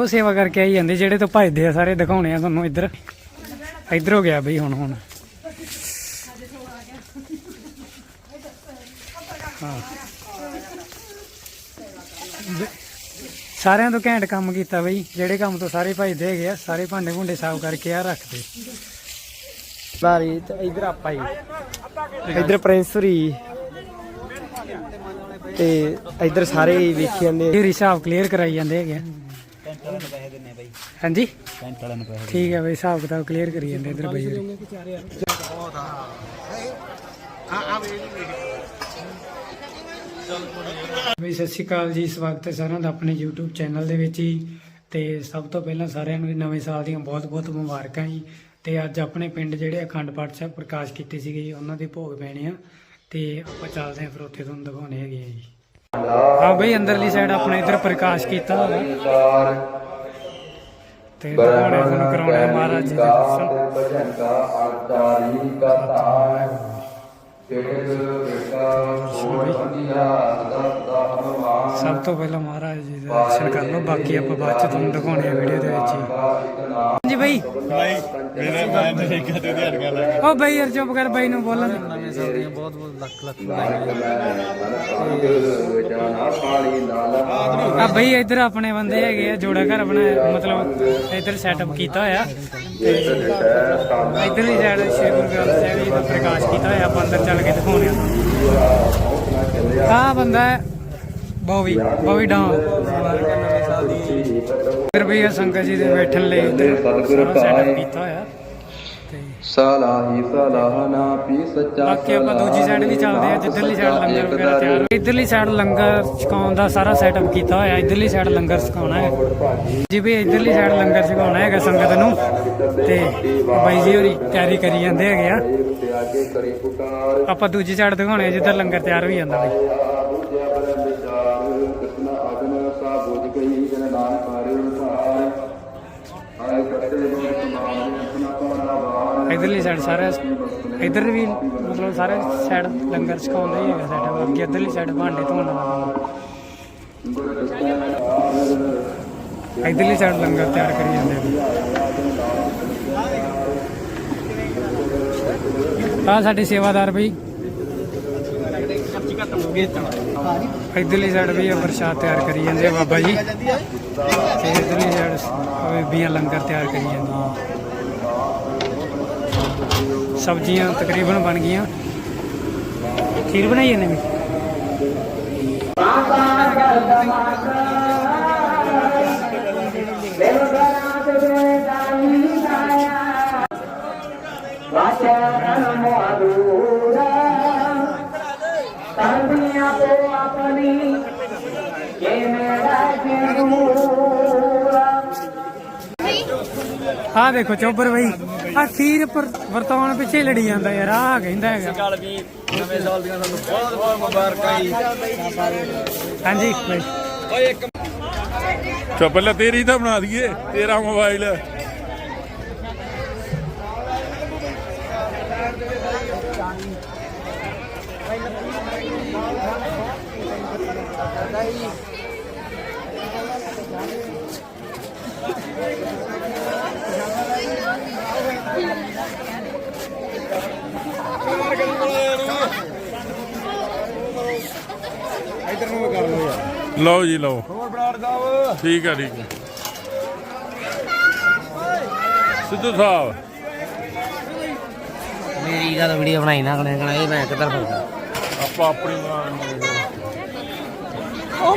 ਉਹ ਸੇਵਾ ਕਰਕੇ ਆਈ ਜਾਂਦੇ, ਜਿਹੜੇ ਤੋਂ ਭਜਦੇ ਆ ਸਾਰੇ ਦਿਖਾਉਣੇ ਆ ਤੁਹਾਨੂੰ ਇੱਧਰ। ਇੱਧਰ ਹੋ ਗਿਆ ਬਈ ਹੁਣ ਹੁਣ। ਸਾਰਿਆਂ ਤੋਂ ਘੈਂਟ ਕੰਮ ਕੀਤਾ ਬਈ, ਜਿਹੜੇ ਕੰਮ ਤੋਂ ਸਾਰੇ ਭਜਦੇ ਹੈਗੇ ਆ, ਸਾਰੇ ਭਾਂਡੇ ਭੁੰਡੇ ਸਾਫ਼ ਕਰਕੇ ਆ ਰੱਖਦੇ। ਬਾਰੀ ਤੇ ਇੱਧਰ ਆਪਾਂ ਹੀ। ਇੱਧਰ ਪ੍ਰਿੰਸਰੀ ਤੇ ਇੱਧਰ ਸਾਰੇ ਵੇਖੀ ਜਾਂਦੇ। ਇਹ ਹਿਸਾਬ ਕਲੀਅਰ ਕਰਾਈ ਜਾਂਦੇ ਹੈਗੇ ਆ। ਹਾਂਜੀ? ਠੀਕ ਹੈ ਬਈ ਹਿਸਾਬ ਕਿਤਾਬ ਕਲੀਅਰ ਕਰੀ ਜਾਂਦੇ ਇੱਧਰ ਬਈ। ਬਈ ਸਤਿ ਸ਼੍ਰੀ ਅਕਾਲ ਜੀ ਸਵਾਗਤ ਹੈ ਸਾਰਿਆਂ ਦਾ ਆਪਣੇ YouTube ਚੈਨਲ ਦੇ ਵਿੱਚ ਹੀ ਤੇ ਸਭ ਤੋਂ ਪਹਿਲਾਂ ਸਾਰਿਆਂ ਨੂੰ ਨਵੇਂ ਸਾਲ ਦੀਆਂ ਬਹੁਤ-ਬਹੁਤ ਮੁਬਾਰਕਾਂ ਜੀ। ਤੇ ਅੱਜ ਆਪਣੇ ਪਿੰਡ ਜਿਹੜੇ ਅਖੰਡ ਪਾਠ ਸਾਹਿਬ ਪ੍ਰਕਾਸ਼ ਕੀਤੇ ਸੀਗੇ ਜੀ ਉਹਨਾਂ ਦੇ ਭੋਗ ਪੈਣੇ ਆ। ਤੇ ਆਪਾਂ ਚੱਲਦੇ ਹਾਂ ਫਿਰ ਉੱਥੇ ਤੁਹਾਨੂੰ ਦਿਖਾਉਣੇ ਹੈਗੇ ਆ ਜੀ। ਹਾਂ ਬਈ ਅੰਦਰਲੀ ਸਾਈਡ ਆਪਣੇ ਇੱਧਰ ਪ੍ਰਕਾਸ਼ ਕੀਤਾ ਹੋਇਆ। ਤੇ ਦਿਖਾਉਣੇ ਤੁਹਾਨੂੰ ਕਰਾਉਣੇ ਮਹਾਰਾਜ ਜੀ ਦੇ ਦਰਸ਼ਨ। ਭਜਨ ਕਾ ਆਚਾਰੀ ਕਾ ਬੰਦਿਆ ਹਨੂਮਾਨ ਸਭ ਤੋਂ ਪਹਿਲਾਂ ਮਹਾਰਾਜ ਜੀ ਦੇ ਦਰਸ਼ਨ ਕਰ ਲਓ ਬਾਕੀ ਆਪਾਂ ਬਾਅਦ ਚ ਤੁਹਾਨੂੰ ਦਿਖਾਉਣੇ ਆ ਵੀਡੀਓ ਦੇ ਵਿੱਚ ਹੀ। ਬਈ? ਮੇਰੇ ਮੈਂ ਦਿਹਾੜੀਆਂ ਲਾ ਉਹ ਬਈ ਯਾਰ ਚੁੱਪ ਕਰ ਬਈ ਨੂੰ ਬੋਲਣ। ਬਹੁਤ ਬਹੁਤ ਲੱਖ ਲੱਖ ਆ ਬਈ ਇੱਧਰ ਆਪਣੇ ਬੰਦੇ ਹੈਗੇ ਆ ਜੋੜਾ ਘਰ ਬਣਾਇਆ ਮਤਲਬ ਇੱਧਰ ਸੈਟਅਪ ਕੀਤਾ ਹੋਇਆ। ਤੇ ਇੱਧਰਲੀ ਸਾਈਡ ਸ਼੍ਰੀ ਗੁਰੂ ਗ੍ਰੰਥ ਸਾਹਿਬ ਜੀ ਦਾ ਪ੍ਰਕਾਸ਼ ਕੀਤਾ ਹੋਇਆ ਆਪਾਂ ਅੰਦਰ ਚੱਲ ਕੇ ਦਿਖਾਉਣੇ ਆ ਆ ਬੰਦਾ ਹੈ ਬੋਵੀ ਬੋਵੀ ਡਾਉਨ ਇਹ ਸੰਗਤ ਜੀ ਦੇ ਬੈਠਣ ਲਈ ਸਾਰਾ ਸੈਟਅਪ ਕੀਤਾ ਹੋਇਆ। ਤੇ ਸਲਾਹੀ ਸਲਾਹਨਾ ਪੀ ਸੱਚਾ ਬਾਕੀ ਆਪਾਂ ਦੂਜੀ ਸਾਈਡ ਵੀ ਚੱਲਦੇ ਆ ਜਿੱਧਰਲੀ ਸਾਈਡ ਲੰਗਰ ਵਗੈਰਾ ਤਿਆਰ ਹੋ ਇਧਰਲੀ ਸਾਈਡ ਲੰਗਰ ਛਕਾਉਣ ਦਾ ਸਾਰਾ ਸੈਟਅਪ ਕੀਤਾ ਹੋਇਆ ਇਧਰਲੀ ਸਾਈਡ ਲੰਗਰ ਛਕਾਉਣਾ ਹੈ ਜੀ ਵੀ ਇਧਰਲੀ ਸਾਈਡ ਲੰਗਰ ਛਕਾਉਣਾ ਹੈਗਾ ਸੰਗਤ ਨੂੰ। ਤੇ ਬਾਈ ਜੀ ਹੋਰੀ ਤਿਆਰੀ ਕਰੀ ਜਾਂਦੇ ਹੈਗੇ ਆ। ਆਪਾਂ ਦੂਜੀ ਸਾਈਡ ਦਿਖਾਉਣੇ ਜਿੱਧਰ ਲੰਗਰ ਤਿਆਰ ਹੋਈ ਜਾਂਦਾ ਬਈ ਬੁਝਿਆ ਬਰਨ ਵਿਚਾਰ ਕ੍ਰਿਸ਼ਨ ਅਗਨ ਸਾ ਬੁਝ ਗਈ ਜਨ ਨਾਨਕ ਹਰਿ ਉਠਾਰ ਆਏ ਕਰਤੇ ਲੋਕ ਸਮਾਨ ਆਪਣਾ ਕੋਣਾ ਵਾਰ ਇਧਰਲੀ ਸਾਈਡ ਸਾਰਾ ਇਧਰ ਵੀ ਮਤਲਬ ਸਾਰੇ ਸਾਈਡ ਲੰਗਰ ਛਕਾਉਂਦਾ ਹੀ ਹੈਗਾ ਸੈਟਅਪ ਅੱਗੇ ਇਧਰਲੀ ਸਾਈਡ ਭਾਂਡੇ ਧੋਣ ਵਾਲਾ ਇਧਰਲੀ ਸਾਈਡ ਲੰਗਰ ਤਿਆਰ ਕਰੀ ਜਾਂਦੇ ਆ। ਸਾਡੇ ਸੇਵਾਦਾਰ ਬਈ। ਇਧਰਲੀ ਸਾਈਡ ਵੀ ਪ੍ਰਸ਼ਾਦ ਤਿਆਰ ਕਰੀ ਜਾਂਦੇ ਆ ਬਾਬਾ ਜੀ। ਤੇ ਇਧਰਲੀ ਸਾਈਡ ਬੀਬੀਆਂ ਲੰਗਰ ਤਿਆਰ ਕਰੀ ਜਾਂਦੇ ਸਬਜ਼ੀਆਂ سبزیاں تقریباً بن گیا کھیر بنائیے نے ہاں دیکھو چوپر بھائی ਆ ਪਰ ਵਰਤਾਨ ਪਿੱਛੇ ਲੜੀ ਜਾਂਦਾ ਯਾਰ ਆ ਕਹਿੰਦਾ ਹੈਗਾ। ਗੱਲ ਵੀ ਨਵੇਂ ਸਾਲ ਦੀਆਂ ਤੁਹਾਨੂੰ ਬਹੁਤ ਬਹੁਤ ਮੁਬਾਰਕਾਂ ਜੀ। ਹਾਂਜੀ ਬਾਈ ਇੱਕ ਚੋ ਪਹਿਲਾਂ ਤੇਰੀ ਤਾਂ ਬਣਾ ਦਈਏ ਤੇਰਾ ਮੋਬਾਈਲ। ਲਓ ਜੀ ਲਓ। ਹੋਰ ਬਰਾੜ ਸਾਹਿਬ। ਠੀਕ ਆ ਠੀਕ ਆ। ਸਿੱਧੂ ਸਾਹਿਬ। ਮੇਰੀ ਗੱਲ ਵੀਡੀਓ ਬਣਾਈ ਨਾ ਕਣੇ ਕਣੇ ਇਹ ਮੈਂ ਕਿੱਧਰ ਫਿਰਦਾ ਆਪਾਂ ਆਪਣੀ ਮਾਂ ਉਹ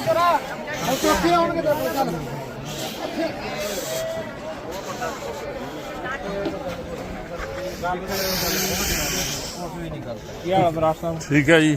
ਚੌਥੇ ਆਉਣਗੇ ਤਾਂ ਚੱਲ ਕੀ ਹਾਲ ਹੈ ਬਰਾੜ ਸਾਹਿਬ ਠੀਕ ਹੈ ਜੀ।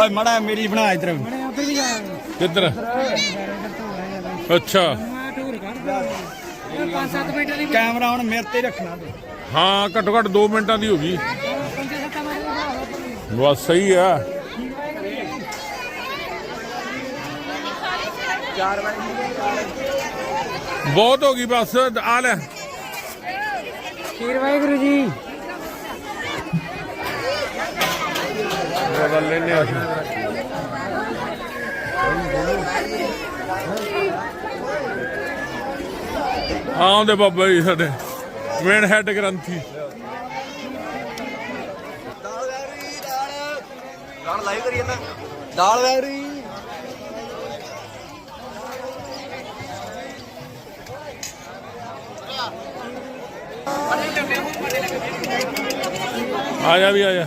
ਓਏ ਮੜਾ ਮੇਰੀ ਬਣਾ ਇਧਰ। ਕਿੱਧਰ? ਅੱਛਾ। ਕੈਮਰਾ ਹੁਣ ਮੇਰੇ ਤੇ ਹੀ ਰੱਖਣਾ ਤੂੰ। ਹਾਂ ਘੱਟੋ ਘੱਟ 2 ਮਿੰਟਾਂ ਦੀ ਹੋ ਗਈ। ਬਸ ਸਹੀ ਆ। ਬਹੁਤ ਹੋ ਗਈ ਬਸ। ਆ ਲੈ। ਖੀਰ ਵਾਹਿਗੁਰੂ ਜੀ। ਬਦਲ ਲੈਨੇ ਆ। ਆਉਂਦੇ ਬਾਬਾ ਜੀ ਸਾਡੇ। ਮੇਨ ਹੈਡ ਗ੍ਰੰਥੀ। ਦਾਲ ਲਾਈਵ ਕਰੀ ਜਾਂਦਾ ਦਾਲ ਵੈਰੀ ਆ ਜਾ ਵੀ ਆ ਜਾ।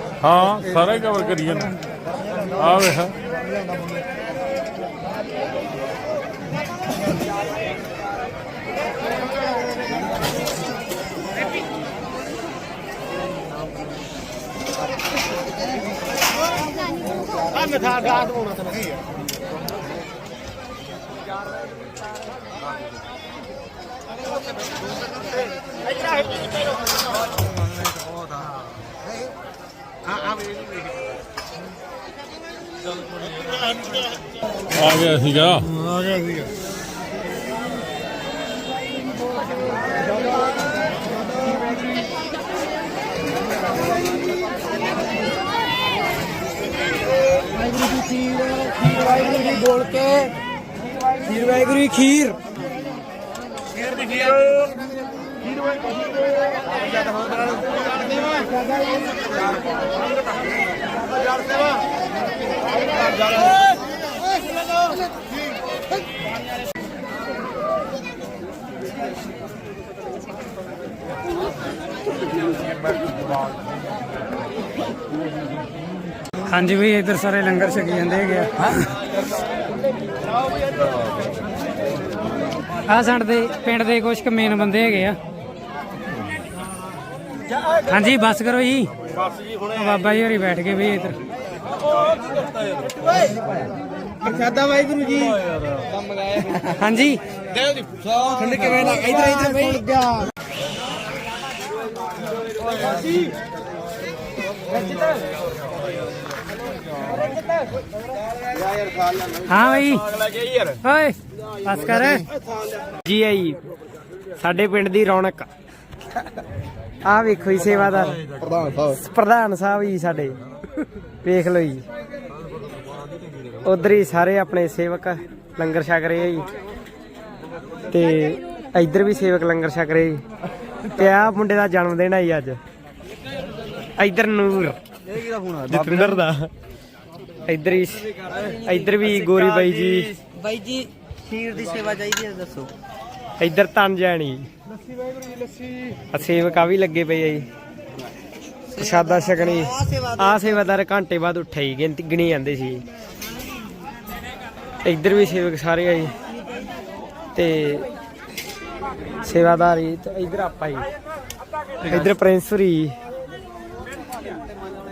ਹਾਂ ਸਾਰਾ ਹੀ ਕਵਰ ਕਰੀ ਜਾਂਦਾ। ਆ ਵੇਖ। ਆ ਗਿਆ ਸੀਗਾ ਆ ਗਿਆ ਸੀਗਾ। ਵਾਹਿਗੁਰੂ ਜੀ ਖੀਰ ਖੀਰ ਵਾਹਿਗੁਰੂ ਜੀ ਬੋਲ ਕੇ। ਖੀਰ ਵਾਹਿਗੁਰੂ ਜੀ ਖੀਰ। ਖੀਰ ਦੀ ਖੀਰ। ਹਾਂਜੀ ਵੀ ਇੱਧਰ ਸਾਰੇ ਲੰਗਰ ਛਕੀ ਜਾਂਦੇ ਹੈਗੇ ਆ। ਆ ਸਾਡੇ ਪਿੰਡ ਦੇ ਕੁਝ ਕੁ ਮੇਨ ਬੰਦੇ ਹੈਗੇ ਆ। ਹਾਂਜੀ ਬੱਸ ਕਰੋ ਜੀ। ਆ ਬਾਬਾ ਜੀ ਹੋਰੀ ਬੈਠ ਗਏ ਵੀ ਇੱਧਰ। ਪ੍ਰਸ਼ਾਦਾ ਵਾਹਿਗੁਰੂ ਜੀ। ਹਾਂਜੀ। ਠੰਡ ਕਿਵੇਂ ਲੱਗ ਇਧਰ ਇਧਰ ਬਈ। ਹਾਂ ਬਈ। ਓਏ ਬਸ ਕਰ। ਜੀ ਆਈ। ਸਾਡੇ ਪਿੰਡ ਦੀ ਰੌਣਕ। ਆ ਵੇਖੋ ਜੀ ਸੇਵਾਦਾਰ। ਪ੍ਰਧਾਨ ਸਾਹਿਬ। ਪ੍ਰਧਾਨ ਸਾਹਿਬ ਜੀ ਸਾਡੇ। ਵੇਖ ਲਓ ਜੀ। ਉਧਰ ਹੀ ਸਾਰੇ ਆਪਣੇ ਸੇਵਕ ਲੰਗਰ ਛਕ ਰਹੇ ਆ ਜੀ। ਤੇ ਇੱਧਰ ਵੀ ਸੇਵਕ ਲੰਗਰ ਛਕ ਰਹੇ ਜੀ। ਤੇ ਆ ਮੁੰਡੇ ਦਾ ਜਨਮ ਦਿਨ ਹੈ ਜੀ ਅੱਜ। ਇੱਧਰ ਨੂਰ। ਇਹ ਕਿਹਦਾ ਫੋਨ ਆ ਜਤਿੰਦਰ ਦਾ। ਇੱਧਰ ਹੀ ਇੱਧਰ ਵੀ ਗੋਰੀ ਬਾਈ ਜੀ। ਬਾਈ ਜੀ ਖੀਰ ਦੀ ਸੇਵਾ ਚਾਹੀਦੀ ਹੈ ਦੱਸੋ। ਇੱਧਰ ਤਨ ਜਾਣੀ। ਲੱਸੀ ਵਾਹਿਗੁਰੂ ਜੀ ਲੱਸੀ। ਸੇਵਕ ਆ ਵੀ ਲੱਗੇ ਪਏ ਆ ਜੀ? ਪ੍ਰਸ਼ਾਦਾ ਛਕਣੀ। ਆ ਸੇਵਾਦਾਰ ਘੰਟੇ ਬਾਅਦ ਉੱਠੇ ਹੀ ਗਿਣਤੀ ਗਿਣੀ ਜਾਂਦੇ ਸੀ। ਇੱਧਰ ਵੀ ਸੇਵਕ ਸਾਰੇ ਆ ਜੀ। ਤੇ ਸੇਵਾਦਾਰ ਜੀ ਤੇ ਇੱਧਰ ਆਪਾਂ ਜੀ। ਇੱਧਰ ਪ੍ਰਿੰਸਰੀ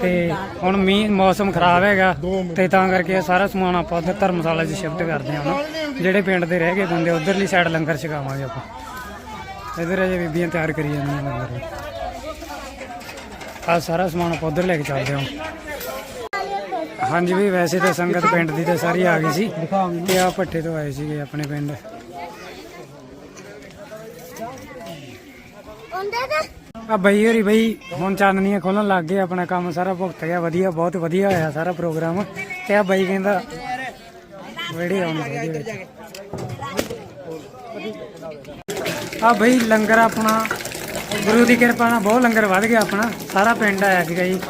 ਤੇ ਹੁਣ ਮੀਂਹ ਮੌਸਮ ਖਰਾਬ ਹੈਗਾ ਤੇ ਤਾਂ ਕਰਕੇ ਇਹ ਸਾਰਾ ਸਮਾਨ ਆਪਾਂ ਉਧਰ ਧਰਮਸ਼ਾਲਾ 'ਚ ਸ਼ਿਫਟ ਕਰਦੇ ਹਾਂ ਹੁਣ ਜਿਹੜੇ ਪਿੰਡ ਦੇ ਰਹਿ ਗਏ ਬੰਦੇ ਉਧਰਲੀ ਸਾਈਡ ਲੰਗਰ ਛਕਾਵਾਂਗੇ ਆਪਾਂ। ਇਧਰ ਅਜੇ ਬੀਬੀਆਂ ਤਿਆਰ ਕਰੀ ਜਾਂਦੀਆਂ ਲੰਗਰ। ਆ ਸਾਰਾ ਸਮਾਨ ਆਪਾਂ ਉਧਰ ਲੈ ਕੇ ਚੱਲਦੇ ਹਾਂ। ਹਾਂਜੀ ਵੀ ਵੈਸੇ ਤਾਂ ਸੰਗਤ ਪਿੰਡ ਦੀ ਤਾਂ ਸਾਰੀ ਆ ਗਈ ਸੀ ਤੇ ਆ ਪੱਠੇ ਤੋਂ ਆਏ ਸੀਗੇ ਆਪਣੇ ਪਿੰਡ। ਆ ਬਈ ਹੋਰੀ ਬਈ, ਹੁਣ ਚਾਨਣੀਆਂ ਖੋਲਣ ਲੱਗ ਗਏ, ਆਪਣਾ ਕੰਮ ਸਾਰਾ ਭੁਗਤ ਗਿਆ, ਵਧੀਆ, ਬਹੁਤ ਵਧੀਆ ਹੋਇਆ ਸਾਰਾ ਪ੍ਰੋਗਰਾਮ। ਤੇ ਆ ਬਾਈ ਕਹਿੰਦਾ ਵੀਡੀਓ ਆਉਣੀ ਆ ਬਈ ਲੰਗਰ ਆਪਣਾ, ਗੁਰੂ ਦੀ ਕਿਰਪਾ ਨਾਲ ਬਹੁਤ ਲੰਗਰ ਵੱਧ ਗਿਆ ਆਪਣਾ, ਸਾਰਾ ਪਿੰਡ ਆਇਆ ਸੀਗਾ ਜੀ।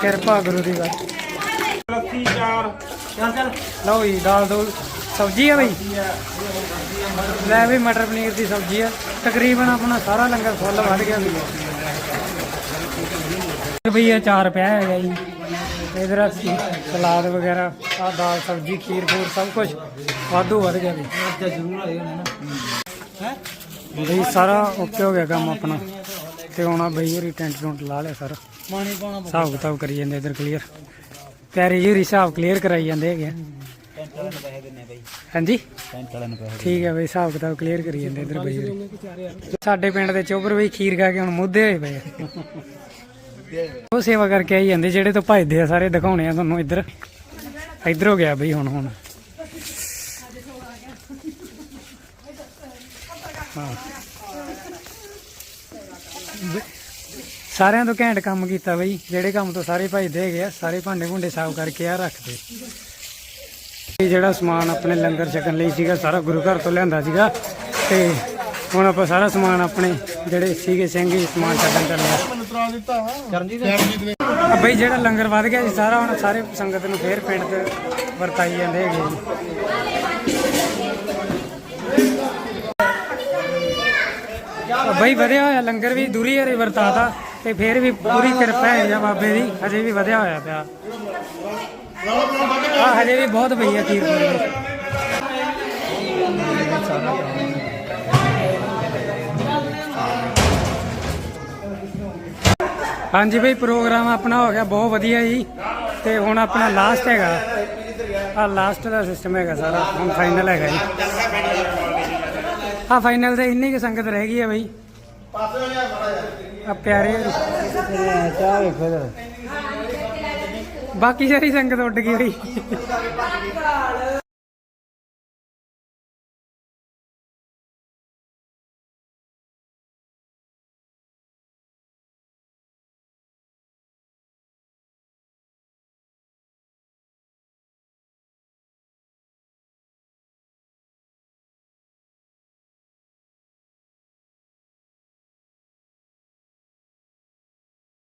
ਕਿਰਪਾ ਗੁਰੂ ਦੀ ਵੱਧ। ਲਓ ਜੀ ਦਾਲ ਦੋਲ, ਸਬਜ਼ੀ ਆ ਬਈ? ਲੈ ਵੀ ਮਟਰ ਪਨੀਰ ਦੀ ਸਬਜ਼ੀ ਆ। ਤਕਰੀਬਨ ਆਪਣਾ ਸਾਰਾ ਲੰਗਰ ਫੁੱਲ ਵੱਧ ਗਿਆ ਵੀ ਇਹ ਚਾਰ ਪਿਆ ਹੈਗਾ ਜੀ। ਇਧਰ ਸਲਾਦ ਵਗੈਰਾ ਆ ਦਾਲ ਸਬਜ਼ੀ ਖੀਰ ਫੂਰ ਸਭ ਕੁਝ ਵਾਧੂ ਵੱਧ ਗਿਆ ਵੀ ਬਈ ਸਾਰਾ ਓਕੇ ਹੋ ਗਿਆ ਕੰਮ ਆਪਣਾ। ਤੇ ਹੁਣ ਆ ਬਈ ਹੋਰੀ ਟੈਂਟ ਟੁੰਟ ਲਾ ਲਿਆ ਸਾਰਾ। ਹਿਸਾਬ ਕਿਤਾਬ ਕਰੀ ਜਾਂਦੇ ਇਧਰ ਕਲੀਅਰ ਪਿਆਰੇ ਜੀ ਹਿਸਾਬ ਕਲੀਅਰ ਕਰਾਈ ਜਾਂਦੇ ਹੈਗੇ। ਹਾਂਜੀ? ਠੀਕ ਹੈ ਬਈ ਹਿਸਾਬ ਕਿਤਾਬ ਕਲੀਅਰ ਕਰੀ ਜਾਂਦੇ ਇਧਰ ਬਈ ਹੋਰੀ। ਸਾਡੇ ਪਿੰਡ ਦੇ ਚੋਬਰ ਬਈ ਖੀਰ ਖਾ ਕੇ ਹੁਣ ਮੁੱਦੇ ਹੋਏ ਪਏ ਉਹ ਸੇਵਾ ਕਰਕੇ ਆਈ ਜਾਂਦੇ, ਜਿਹੜੇ ਤੋਂ ਭਜਦੇ ਆ ਸਾਰੇ, ਦਿਖਾਉਣੇ ਆ ਤੁਹਾਨੂੰ ਇੱਧਰ। ਇੱਧਰ ਹੋ ਗਿਆ ਬਈ ਹੁਣ ਹੁਣ। ਸਾਰਿਆਂ ਤੋਂ ਘੈਂਟ ਕੰਮ ਕੀਤਾ ਬਈ, ਜਿਹੜੇ ਕੰਮ ਤੋਂ ਸਾਰੇ ਭਜਦੇ ਹੈਗੇ ਆ, ਸਾਰੇ ਭਾਂਡੇ ਭੁੰਡੇ ਸਾਫ਼ ਕਰਕੇ ਆ ਰੱਖਦੇ। ਇਹ ਜਿਹੜਾ ਸਮਾਨ ਆਪਣੇ ਲੰਗਰ ਛਕਣ ਲਈ ਸੀਗਾ, ਸਾਰਾ ਗੁਰੂ ਘਰ ਤੋਂ ਲਿਆਂਦਾ ਸੀਗਾ, ਤੇ ਹੁਣ ਆਪਾਂ ਸਾਰਾ ਸਮਾਨ ਆਪਣੇ ਜਿਹੜੇ ਸੀਗੇ ਸਿੰਘ ਜੀ ਸਮਾਨ ਛੱਡਣ ਚੱਲੇ ਆ ਬਈ ਜਿਹੜਾ ਲੰਗਰ ਵੱਧ ਗਿਆ ਸੀ ਸਾਰਾ ਹੁਣ ਸਾਰੇ ਸੰਗਤ ਨੂੰ ਫੇਰ ਪਿੰਡ ਤੇ ਵਰਤਾਈ ਜਾਂਦੇ ਹੈਗੇ ਜੀ। ਬਈ ਵਧਿਆ ਹੋਇਆ ਲੰਗਰ ਵੀ ਦੂਰੀ ਹਰੇ ਵਰਤਾਤਾ ਤੇ ਫੇਰ ਵੀ ਪੂਰੀ ਕਿਰਪਾ ਹੈ ਜਾਂ ਬਾਬੇ ਦੀ ਹਜੇ ਵੀ ਵਧਿਆ ਹੋਇਆ ਪਿਆ। ਆ ਹਜੇ ਵੀ ਬਹੁਤ ਪਈ ਆ ਖੀਰ ਪੂਰੀ ਦੀ। ਹਾਂਜੀ ਬਈ, ਪ੍ਰੋਗਰਾਮ ਆਪਣਾ ਹੋ ਗਿਆ, ਬਹੁਤ ਵਧੀਆ ਜੀ। ਤੇ ਹੁਣ ਆਪਣਾ ਲਾਸਟ ਹੈਗਾ। ਆ ਲਾਸਟ ਦਾ ਸਿਸਟਮ ਹੈਗਾ ਸਾਰਾ, ਹੁਣ ਫਾਈਨਲ ਹੈਗਾ ਜੀ। ਆ ਫਾਈਨਲ ਤੇ ਇੰਨੀ ਕਿ ਸੰਗਤ ਰਹਿ ਗਈ ਹੈ ਬਈ। ਆ ਪਿਆਰੇ ਚਾਹ ਵੇਖੋ ਬਾਕੀ ਸਾਰੀ ਸੰਗਤ ਉੱਡ ਗਈ ਬਈ।